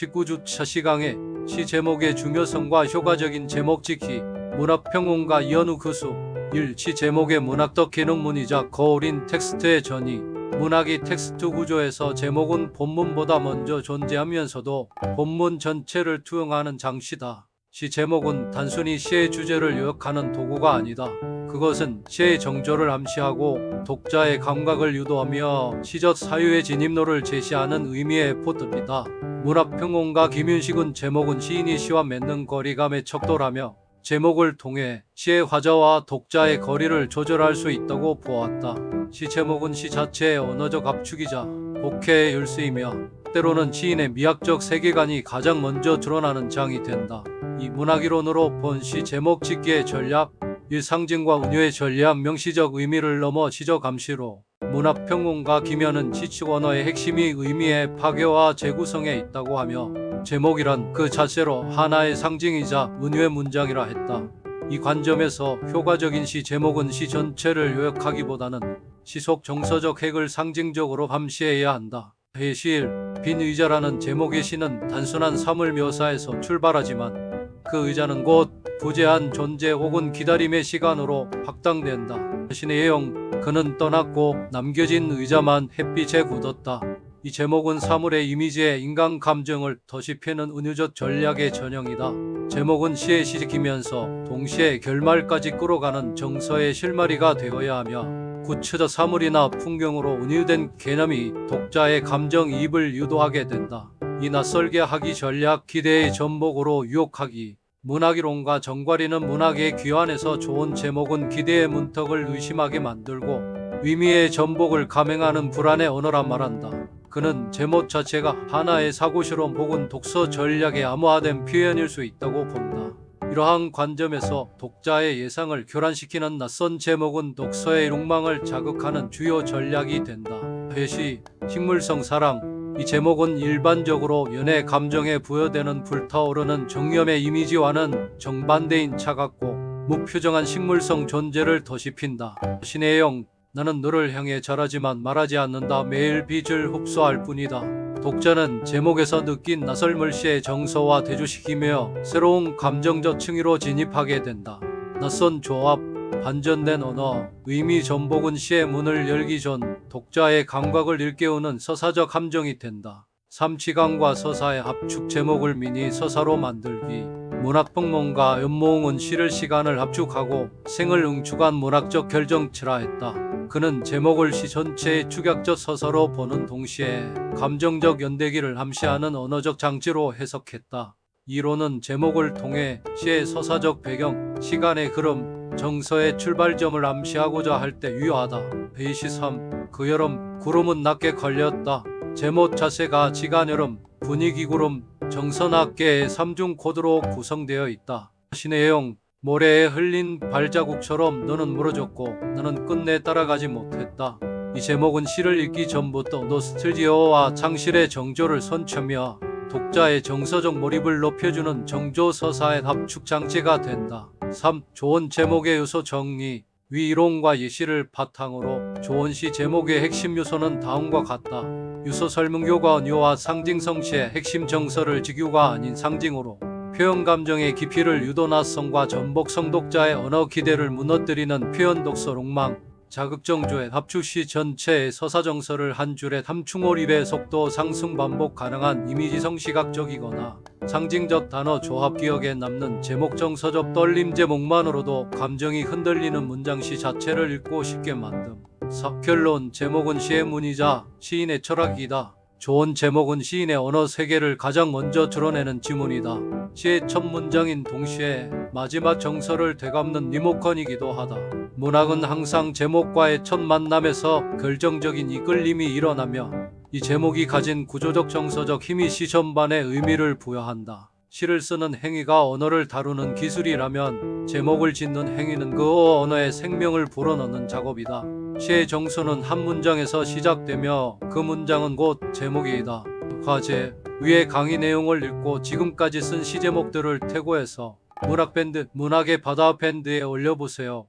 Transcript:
19주차 시강에 시 제목의 중요성과 효과적인 제목 지키 문학평론가 이현우 교수 1. 시 제목의 문학적 기능문이자 거울인 텍스트의 전이 문학이 텍스트 구조에서 제목은 본문보다 먼저 존재하면서도 본문 전체를 투영하는 장치다. 시 제목은 단순히 시의 주제를 요약하는 도구가 아니다. 그것은 시의 정조를 암시하고 독자의 감각을 유도하며 시적 사유의 진입로를 제시하는 의미의 포들이다. 문학평론가 김윤식은 제목은 시인이 시와 맺는 거리감의 척도라며 제목을 통해 시의 화자와 독자의 거리를 조절할 수 있다고 보았다. 시 제목은 시 자체의 언어적 압축이자 독해의 열쇠이며 때로는 시인의 미학적 세계관이 가장 먼저 드러나는 장이 된다. 이 문학이론으로 본시 제목 짓기의 전략, 일상징과 운유의 전략 명시적 의미를 넘어 시적 감시로 문학평론가 김현은 시축 언어의 핵심이 의미의 파괴와 재구성에 있다고 하며 제목이란 그 자체로 하나의 상징이자 은유의 문장이라 했다. 이 관점에서 효과적인 시 제목은 시 전체를 요약하기보다는 시속 정서적 핵을 상징적으로 함시해야 한다. 배실, 빈 의자라는 제목의 시는 단순한 사물 묘사에서 출발하지만 그 의자는 곧 부재한 존재 혹은 기다림의 시간으로 확장된다. 신의 영, 그는 떠났고 남겨진 의자만 햇빛에 굳었다. 이 제목은 사물의 이미지에 인간 감정을 더시피는 은유적 전략의 전형이다. 제목은 시에 시키면서 동시에 결말까지 끌어가는 정서의 실마리가 되어야 하며 구체적 사물이나 풍경으로 은유된 개념이 독자의 감정이입을 유도하게 된다. 이 낯설게 하기 전략 기대의 전복으로 유혹하기 문학이론과 정과리는 문학의 귀환에서 좋은 제목은 기대의 문턱을 의심하게 만들고 의미의 전복을 감행하는 불안의 언어란 말한다. 그는 제목 자체가 하나의 사고실험 혹은 독서 전략의 암호화된 표현일 수 있다고 본다. 이러한 관점에서 독자의 예상을 교란시키는 낯선 제목은 독서의 욕망을 자극하는 주요 전략이 된다. 회시, 식물성 사랑, 이 제목은 일반적으로 연애 감정에 부여되는 불타오르는 정념의 이미지와는 정반대인 차갑고 무표정한 식물성 존재를 더시핀다. 신의 영, 나는 너를 향해 자라지만 말하지 않는다. 매일 빛을 흡수할 뿐이다. 독자는 제목에서 느낀 낯설물 시의 정서와 대조시키며 새로운 감정적 층위로 진입하게 된다. 낯선 조합, 반전된 언어, 의미 전복은 시의 문을 열기 전 독자의 감각을 일깨우는 서사적 함정이 된다. 삼치강과 서사의 합축 제목을 미니 서사로 만들기. 문학평론가 연모홍은 시를 시간을 합축하고 생을 응축한 문학적 결정치라 했다. 그는 제목을 시 전체의 축약적 서사로 보는 동시에 감정적 연대기를 함시하는 언어적 장치로 해석했다. 이론은 제목을 통해 시의 서사적 배경, 시간의 흐름, 정서의 출발점을 암시하고자 할 때 유효하다. 베이시 3. 그 여름 구름은 낮게 걸렸다. 제목 자체가 지간여름, 분위기 구름, 정선학계의 삼중 코드로 구성되어 있다. 신의 영, 모래에 흘린 발자국처럼 너는 무너졌고 나는 끝내 따라가지 못했다. 이 제목은 시를 읽기 전부터 노스틀지어와 창실의 정조를 선처며 독자의 정서적 몰입을 높여주는 정조 서사의 합축 장치가 된다. 3. 좋은 제목의 요소 정리 위 이론과 예시를 바탕으로 좋은 시 제목의 핵심 요소는 다음과 같다. 유서 설문교가 언유와 상징성시의 핵심 정서를 직유가 아닌 상징으로 표현 감정의 깊이를 유도나성과 전복 성 독자의 언어 기대를 무너뜨리는 표현 독서 욕망 자극정조의 합축시 전체의 서사정서를 한 줄에 함충몰입의 속도 상승 반복 가능한 이미지성 시각적이거나 상징적 단어 조합 기억에 남는 제목 정서적 떨림 제목만으로도 감정이 흔들리는 문장시 자체를 읽고 싶게 만듦. 석결론 제목은 시의 문이자 시인의 철학이다. 좋은 제목은 시인의 언어 세계를 가장 먼저 드러내는 지문이다. 시의 첫 문장인 동시에 마지막 정서를 되감는 리모컨이기도 하다. 문학은 항상 제목과의 첫 만남에서 결정적인 이끌림이 일어나며 이 제목이 가진 구조적 정서적 힘이 시 전반에 의미를 부여한다. 시를 쓰는 행위가 언어를 다루는 기술이라면 제목을 짓는 행위는 그 언어에 생명을 불어넣는 작업이다. 시의 정서는 한 문장에서 시작되며 그 문장은 곧 제목이다. 화제 위의 강의 내용을 읽고 지금까지 쓴 시제목들을 태고해서 문학밴드 문학의 바다 밴드에 올려보세요.